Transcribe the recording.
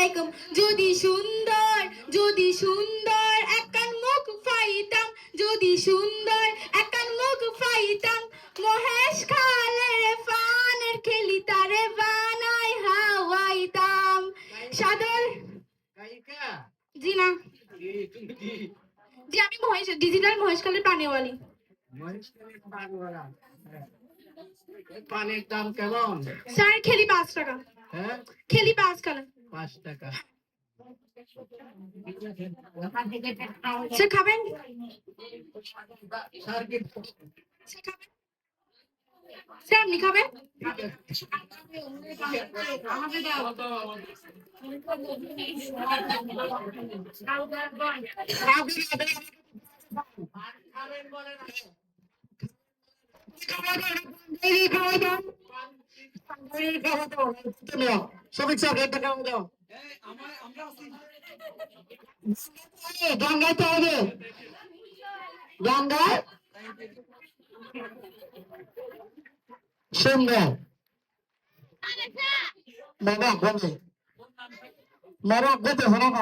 আলাইকুম। যদি সুন্দর যদি সুন্দর একান মুখ ফাইতাম। যদি সুন্দর একান মুখ ফাইতাম। মহেশ খালের ফানের খেলি তারে বানাই হাওয়াইতাম। সাদর জি না। জি আমি মহেশ ডিজিটাল মহেশ খালের পানিওয়ালি। মহেশখালীর পানওয়ালা হ্যাঁ। পানির দাম কেমন? স্যার খেলি পাঁচ টাকা। হ্যাঁ? খেলি পাঁচ টাকা। পাঁচ টাকা। স্যার খাবেন? স্যার কি? খাবেন? স্যার আপনি খাবেন? শ্রমিক স্যার একটা খাওয়া দাও গঙ্গায় তো হবে গঙ্গায় সুন্দর বাবা গঙ্গে মারা গতে হলো না